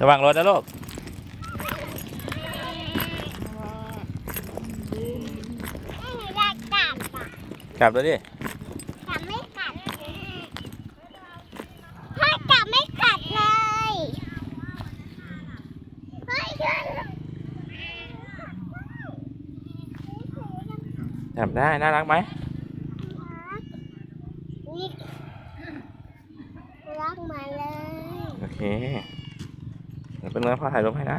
ระวังรถนะลูกไม่หนูอยากจับอ่กลับแล้วดิจับไม่กัดถ้าจับไม่กัดเลยเฮ้ยช่วยจับได้ น่ารักไหม รักมาเลย โอเค เดี๋ยวเป็นเรื่อพ่อถ่ายรูปให้นะ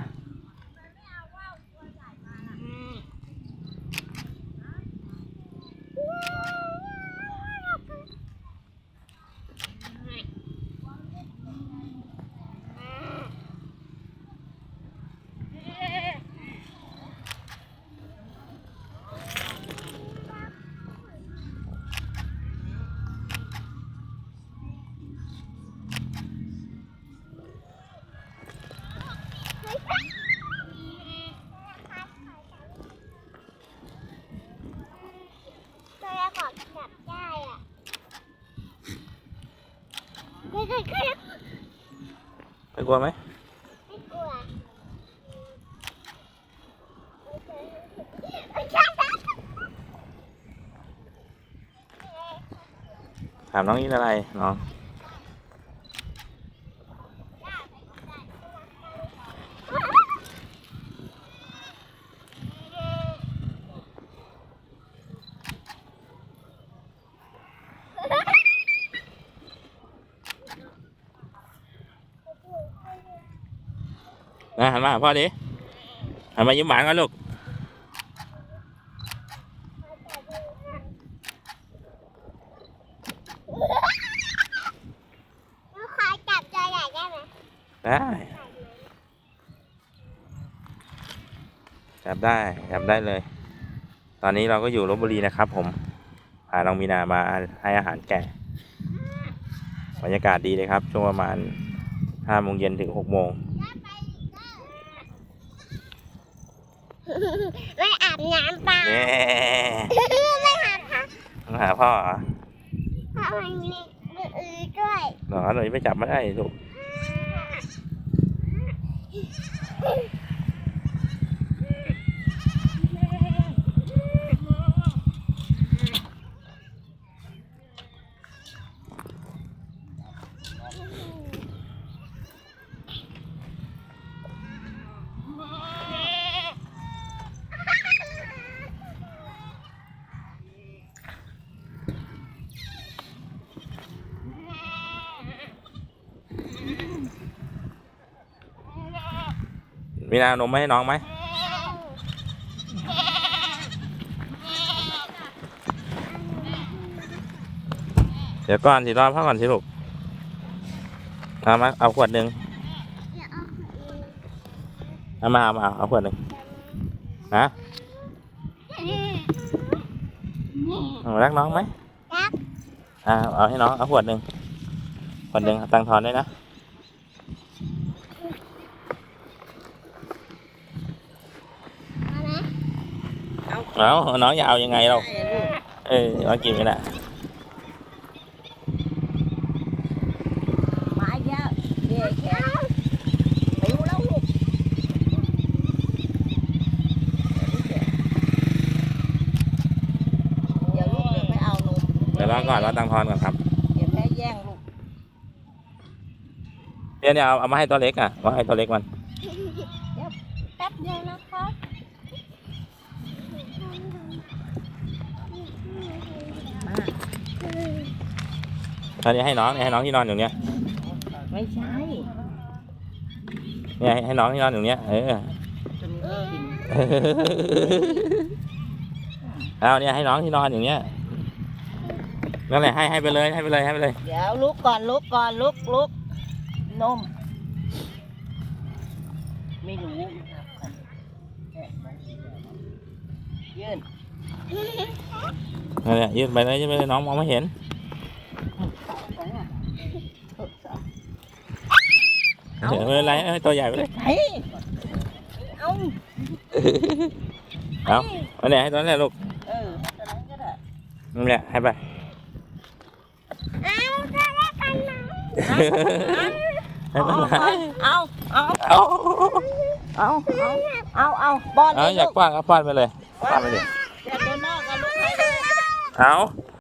ตัวละครจับได้อะ เด็กๆก็ไม่กลัวไหมไม่กลัวไม่ใช่ถามน้องยินอะไรน้อง นะหันมาหาพ่อดิหันมายิ้มหวานก่อนลูกลูกค้าจับตัวใหญ่ได้ไหมได้จับได้จับได้เลย ตอนนี้เราก็อยู่ลบบุรีนะครับ ผมพาน้องมีนามาให้อาหารแกะบรรยากาศดีเลยครับ ช่วงประมาณห้าโมงเย็นถึงหกโมง ไม่อาบน้ำเปล่าเน่ไม่อาบค่ะต้องหาพ่อเหรอเพราะมันมีมืออือด้วยหนอหน่อยไม่จับไม่ได้ลูก มีนานมมาให้น้องไหมเดี๋ยวก่อนสิรอพ่อก่อนสิลูกเอามาเอาขวดหนึ่งเอามาเอามาเอาขวดหนึ่งนะเอารักน้องไหมรักอ่าเอาให้น้องเอาขวดหนึ่งขวดหนึ่งตังค์ทอนด้วยนะ เอาไหมเอน้องจะเอายังไงเราเออมากินกันอะมาเยอะเด็กแขนปิวแล้วลูกเดี๋ยวลูกเดี๋ยวไปเอานมเดี๋ยวรอก่อนรอตังค์ทอนก่อนครับเดี๋ยวแม่แย่งลูกเนี่ยวเนี่ยเอาเอามาให้ตัวเล็กอะมาให้ตัวเล็กมันแป๊บเดียวนะคะม อันนี้ให้น้องเนี่ยให้น้องที่นอนอยู่เนี้ยไม่ใช่เนี่ยให้ให้น้องที่นอนอยู่เนี้ยเออจะมีกินเอาเนี่ยให้น้องที่นอนอย่างเนี้ยนั่นแหละให้ให้ไปเลยให้ไปเลยให้ไปเลย เดี๋ยวลุกก่อนลุกก่อนลุกลุกนม ไม่รู้ยื่น นั่นแหละยืดไปเลยยืดไปเลยน้องมองไม่เห็นเออไม่เป็นไรให้ตัวใหญ่ไปเลยเฮ้ยเอาเอาอันเนี้ยให้ตัวนั้นแหละลูกเออตอนนั้นก็ได้นั่นแหละให้ไปเอาก็ได้กันนะไม่เป็นไรเอาเอาเอาเอาเอาเอาบอลเอาอยากป้อนก็ป้อนไปเลยป้อนไปดิอย่าโดนนอกกับลูกใครเลย เอา